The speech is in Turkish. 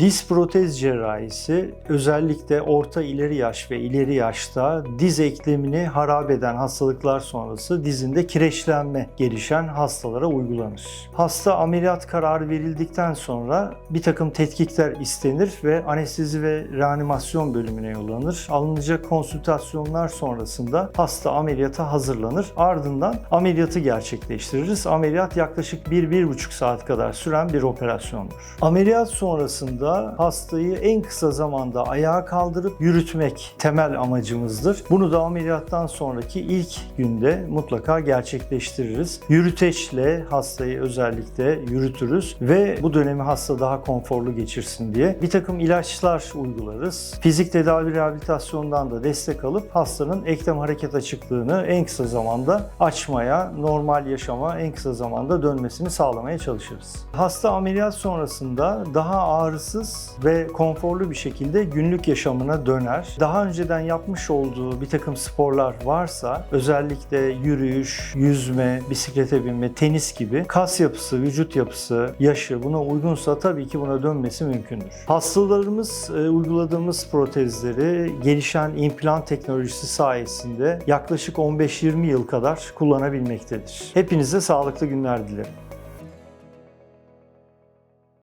Diz protez cerrahisi özellikle orta ileri yaş ve ileri yaşta diz eklemini harap eden hastalıklar sonrası dizinde kireçlenme gelişen hastalara uygulanır. Hasta ameliyat kararı verildikten sonra bir takım tetkikler istenir ve anestezi ve reanimasyon bölümüne yollanır. Alınacak konsültasyonlar sonrasında hasta ameliyata hazırlanır. Ardından ameliyatı gerçekleştiririz. Ameliyat yaklaşık 1-1,5 saat kadar süren bir operasyondur. Ameliyat sonrasında hastayı en kısa zamanda ayağa kaldırıp yürütmek temel amacımızdır. Bunu da ameliyattan sonraki ilk günde mutlaka gerçekleştiririz. Yürüteçle hastayı özellikle yürütürüz ve bu dönemi hasta daha konforlu geçirsin diye bir takım ilaçlar uygularız. Fizik tedavi rehabilitasyondan da destek alıp hastanın eklem hareket açıklığını en kısa zamanda açmaya, normal yaşama en kısa zamanda dönmesini sağlamaya çalışırız. Hasta ameliyat sonrasında daha ağrısız ve konforlu bir şekilde günlük yaşamına döner. Daha önceden yapmış olduğu bir takım sporlar varsa özellikle yürüyüş, yüzme, bisiklete binme, tenis gibi kas yapısı, vücut yapısı, yaşı buna uygunsa tabii ki buna dönmesi mümkündür. Hastalarımız e, uyguladığımız protezleri gelişen implant teknolojisi sayesinde yaklaşık 15-20 yıl kadar kullanabilmektedir. Hepinize sağlıklı günler dilerim.